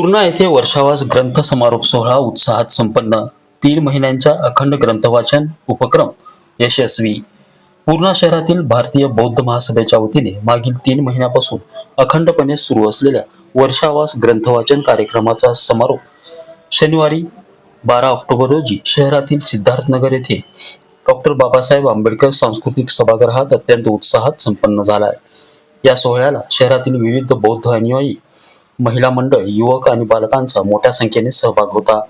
पूर्णा येथे वर्षावास ग्रंथ समारोप सोहळा उत्साहात संपन्न. तीन महिन्यांच्या अखंड ग्रंथवाचन उपक्रम यशस्वी. पूर्णा शहरातील भारतीय बौद्ध महासभेच्या वतीने मागील तीन महिन्यापासून अखंडपणे सुरू असलेल्या वर्षावास ग्रंथवाचन कार्यक्रमाचा समारोप शनिवारी बारा ऑक्टोबर रोजी शहरातील सिद्धार्थनगर येथे डॉक्टर बाबासाहेब आंबेडकर सांस्कृतिक सभागृहात अत्यंत उत्साहात संपन्न झाला आहे. या सोहळ्याला शहरातील विविध बौद्ध अनुयायी महिला मंडळ युवक आणि बालकांचा मोठ्या संख्येने सहभाग होता.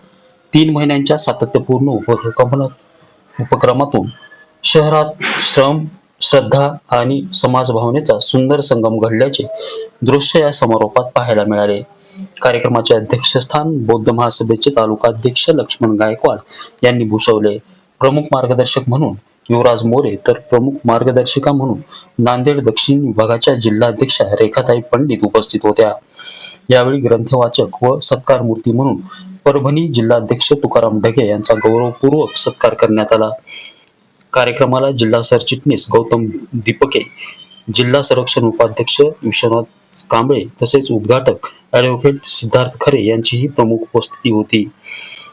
तीन महिन्यांच्या सातत्यपूर्ण उपक्रम उपक्रमातून शहरात श्रम श्रद्धा आणि समाजभावनेचा सुंदर संगम घडल्याचे दृश्य या समारोपात पाहायला मिळाले. कार्यक्रमाचे अध्यक्षस्थान बौद्ध महासभेचे तालुकाध्यक्ष लक्ष्मण गायकवाड यांनी भूषवले. प्रमुख मार्गदर्शक म्हणून युवराज मोरे तर प्रमुख मार्गदर्शिका म्हणून नांदेड दक्षिण विभागाच्या जिल्हाध्यक्षा रेखाताई पंडित उपस्थित होत्या. यावेळी ग्रंथवाचक व सत्कार मूर्ती म्हणून परभणी जिल्हाध्यक्ष तुकाराम ढगे यांचा गौरवपूर्वक सत्कार करण्यात आला. कार्यक्रमाला जिल्हा सरचिटणीस गौतम दीपके जिल्हा संरक्षण उपाध्यक्ष विश्वनाथ कांबळे तसेच उद्घाटक ॲडव्होकेट सिद्धार्थ खरे यांचीही प्रमुख उपस्थिती होती.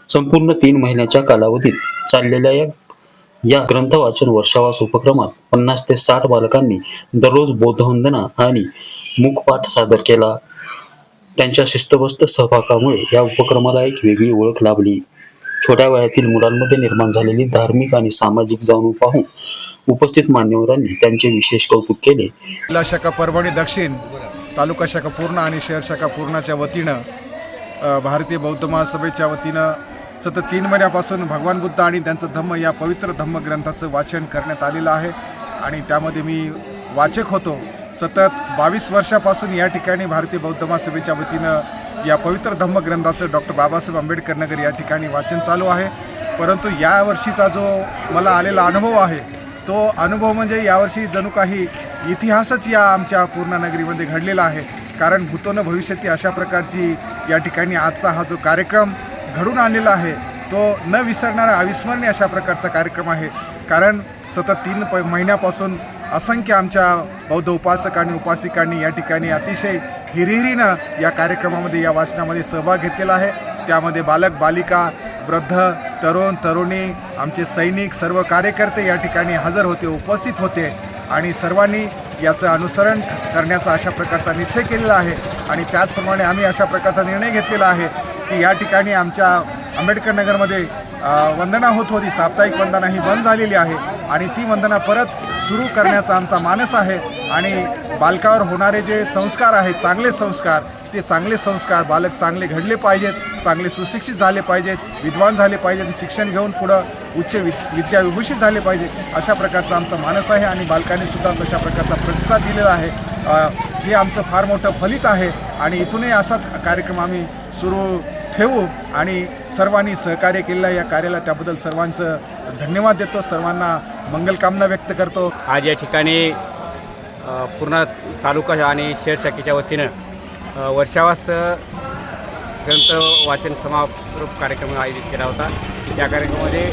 संपूर्ण तीन महिन्याच्या कालावधीत चाललेल्या या या ग्रंथ वाचन वर्षावास उपक्रमात पन्नास ते साठ बालकांनी दररोज बौद्धवंदना आणि मुखपाठ सादर केला. त्यांच्या शिस्तबद्ध सहभागामुळे या उपक्रमाला एक वेगळी ओळख लाभली. छोट्या वयातील मुलांमध्ये निर्माण झालेली धार्मिक आणि सामाजिक जाणीव पाहून उपस्थित मान्यवरांनी त्यांचे विशेष कौतुक केले. जिल्हा शाखा परभणी दक्षिण तालुका शाखा पूर्ण आणि शहर शाखा पूर्णाच्या वतीनं भारतीय बौद्ध महासभेच्या वतीनं सतत तीन महिन्यापासून भगवान बुद्ध आणि त्यांचं धम्म या पवित्र धम्म ग्रंथाचं वाचन करण्यात आलेलं आहे. आणि त्यामध्ये मी वाचक होतो. सतत बावीस वर्षापासून या ठिकाणी भारतीय बौद्ध महासभेच्या वतीनं या पवित्र धम्मग्रंथाचं डॉक्टर बाबासाहेब आंबेडकर नगर या ठिकाणी वाचन चालू आहे. परंतु यावर्षीचा जो मला आलेला अनुभव आहे तो अनुभव म्हणजे यावर्षी जणू काही इतिहासच या आमच्या पूर्णानगरीमध्ये घडलेला आहे. कारण भूतोनं भविष्यती अशा प्रकारची या ठिकाणी आजचा हा जो कार्यक्रम घडून आणलेला आहे तो न विसरणारा अविस्मरणीय अशा प्रकारचा कार्यक्रम आहे. कारण सतत तीन प महिन्यापासून असंख्य आमच्या बौद्ध उपासक आणि उपासिकांनी या ठिकाणी अतिशय हिरिहिरीनं या कार्यक्रमामध्ये या वाचनामध्ये सहभाग घेतलेला आहे. त्यामध्ये बालक बालिका वृद्ध तरुण तरुणी आमचे सैनिक सर्व कार्यकर्ते या ठिकाणी हजर होते उपस्थित होते आणि सर्वांनी याचं अनुसरण करण्याचा अशा प्रकारचा निश्चय केलेला आहे. आणि त्याचप्रमाणे आम्ही अशा प्रकारचा निर्णय घेतलेला आहे की या ठिकाणी आमच्या आंबेडकर नगरमध्ये वंदना होत होती साप्ताहिक वंदना ही बंद झालेली आहे आणि ती वंदना परत सुरू करण्याचा आमचा मानस आहे आणि बालकावर होणारे जे संस्कार आहेत चांगले संस्कार ते चांगले संस्कार बालक चांगले घडले पाहिजेत चांगले सुशिक्षित झाले पाहिजेत विद्वान झाले पाहिजेत शिक्षण घेऊन पुढं उच्च वि विद्या विभूषित झाले पाहिजे अशा प्रकारचा आमचा मानस आहे आणि बालकांनी सुद्धा तशा प्रकारचा प्रतिसाद दिलेला आहे. हे आमचं फार मोठं फलित आहे आणि इथूनही असाच कार्यक्रम आम्ही सुरू ठेवू आणि सर्वांनी सहकार्य केलेलं या कार्याला. त्याबद्दल सर्वांचं धन्यवाद देतो. सर्वांना मंगलकामना व्यक्त करतो. आज या ठिकाणी पूर्ण तालुका आणि शहर शाखेच्या वतीनं वर्षावास ग्रंथ वाचन समारोप कार्यक्रम आयोजित केला होता. या कार्यक्रमामध्ये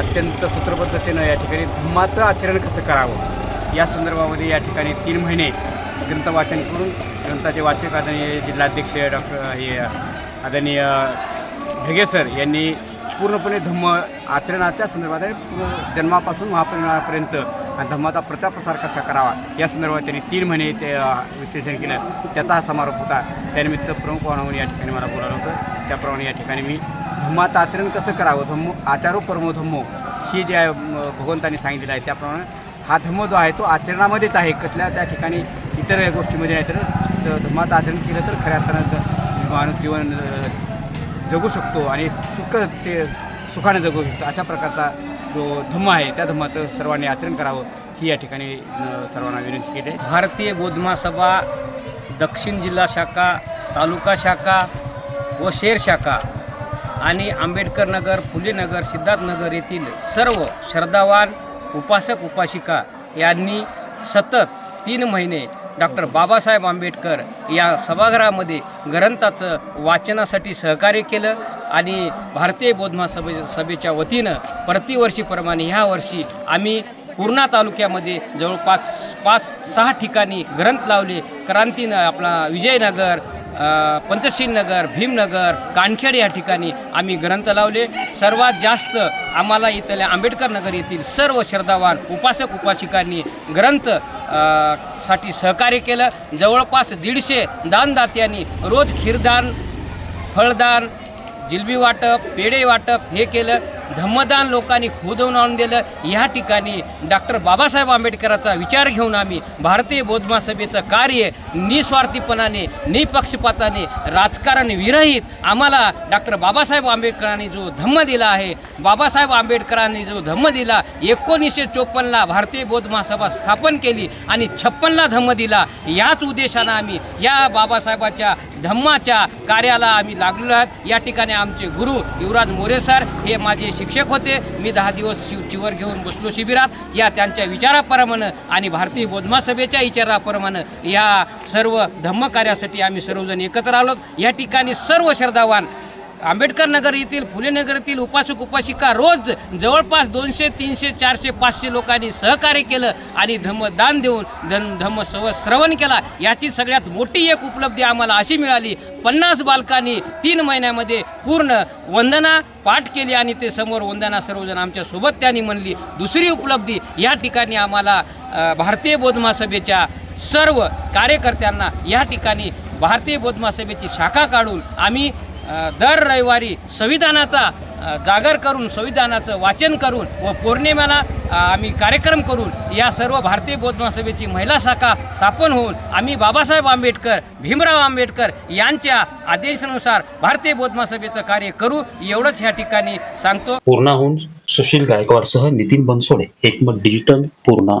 अत्यंत सूत्रबद्धतेनं या ठिकाणी धम्माचं आचरण कसं करावं या संदर्भामध्ये या ठिकाणी तीन महिने ग्रंथ वाचन करून ग्रंथाचे वाचक आदरणीय जिल्हाध्यक्ष डॉक्टर हे आदरणीय ढगे सर यांनी पूर्णपणे धम्म आचरणाच्या संदर्भात जन्मापासून महापरिणामापर्यंत आणि धम्माचा प्रचार प्रसार कसा करावा? या संदर्भात त्यांनी तीन महिने ते विश्लेषण केलं. त्याचा हा समारोप होता. त्यानिमित्त प्रमुख पाहुणा या ठिकाणी मला बोलावलं होतं. त्याप्रमाणे या ठिकाणी मी धम्माचं आचरण कसं करावं? धम्म आचारो परमोधम्मो ही जे आहे, भगवंतांनी सांगितलेलं आहे. त्याप्रमाणे हा धम्म जो आहे तो आचरणामध्येच आहे. कसल्या त्या ठिकाणी इतर गोष्टीमध्ये नाही तर धम्माचं आचरण केलं तर खऱ्या अर्थानं माणूस जीवन जगू शकतो आणि सुख ते सुखाने जगू शकतो. अशा प्रकारचा जो धम्म आहे त्या धम्माचं सर्वांनी आचरण करावं ही या ठिकाणी सर्वांना विनंती केली. आहे भारतीय बौद्ध महासभा दक्षिण जिल्हा शाखा तालुका शाखा व शेर शाखा आणि आंबेडकर नगर फुलेनगर सिद्धार्थनगर येथील सर्व श्रद्धावान उपासक उपासिका यांनी सतत तीन महिने डॉक्टर बाबासाहेब आंबेडकर या सभागृहामध्ये ग्रंथाचं वाचनासाठी सहकार्य केलं आणि भारतीय बौद्ध सभे सभेच्या वतीनं प्रतिवर्षीप्रमाणे ह्या वर्षी आम्ही पूर्णा तालुक्यामध्ये जवळपास पाच सहा ठिकाणी ग्रंथ लावले. क्रांतीनं आपला विजयनगर पंचशीलनगर भीमनगर कानखेड या ठिकाणी आम्ही ग्रंथ लावले. सर्वात जास्त आम्हाला इथल्या आंबेडकर नगर येथील सर्व श्रद्धावान उपासक उपासिकांनी ग्रंथसाठी सहकार्य केलं. जवळपास दीडशे दानदात्यांनी रोज खीरदान फळदान जिलबी वाटप पेढे वाटप हे केलं. धम्मदान लोकांनी खोदवून आणून दिलं. या ठिकाणी डॉक्टर बाबासाहेब आंबेडकरांचा विचार घेऊन आम्ही भारतीय बौद्ध कार्य निस्वार्थीपणाने निपक्षपाताने राजकारण विरहित आम्हाला डॉक्टर बाबासाहेब आंबेडकरांनी जो धम्म दिला आहे बाबासाहेब आंबेडकरांनी जो धम्म दिला एकोणीसशे चोपन्नला भारतीय बौद्ध महासभा स्थापन केली आणि छप्पनला धम्म दिला याच उद्देशानं आम्ही या बाबासाहेबाच्या धम्माच्या कार्याला आम्ही लागलो आहोत. या ठिकाणी आमचे गुरु युवराज मोरे सर हे माझे शिक्षक होते. मी दहा दिवस शिव चिवर घेऊन बसलो शिबिरात. या त्यांच्या विचाराप्रमाणे आणि भारतीय बोधमा सभेच्या विचाराप्रमाणे या सर्व धम्म कार्यासाठी आम्ही सर्वजण एकत्र आलो. या ठिकाणी सर्व श्रद्धावान आंबेडकर नगर येथील फुले नगर येथील उपासक उपासिका रोज जवळपास दोनशे तीनशे चारशे पाचशे लोकांनी सहकार्य केलं आणि धम्मदान देऊन धन धम्म सव श्रवण केला. याची सगळ्यात मोठी एक उपलब्धी आम्हाला अशी मिळाली. पन्नास बालकांनी तीन महिन्यामध्ये पूर्ण वंदना पाठ केली आणि ते समोर वंदना सर्वजण आमच्यासोबत त्यांनी म्हणली दुसरी उपलब्धी या ठिकाणी आम्हाला भारतीय बौद्ध महासभेच्या सर्व कार्यकर्त्यांना या ठिकाणी भारतीय बौद्ध महासभेची शाखा काढून आम्ही दर रविवारी संविधानाचा जागर करून संविधानाचं वाचन करून व पौर्णिमेला आम्ही कार्यक्रम करून या सर्व भारतीय बौद्ध महासभेची महिला शाखा स्थापन होऊन आम्ही बाबासाहेब आंबेडकर भीमराव आंबेडकर यांच्या आदेशानुसार भारतीय बौद्ध महासभेचं कार्य करू एवढंच ह्या ठिकाणी सांगतो. पूर्णाहून Sushil गायकवाडसह Nitin Bansode Ekmat digital Purna.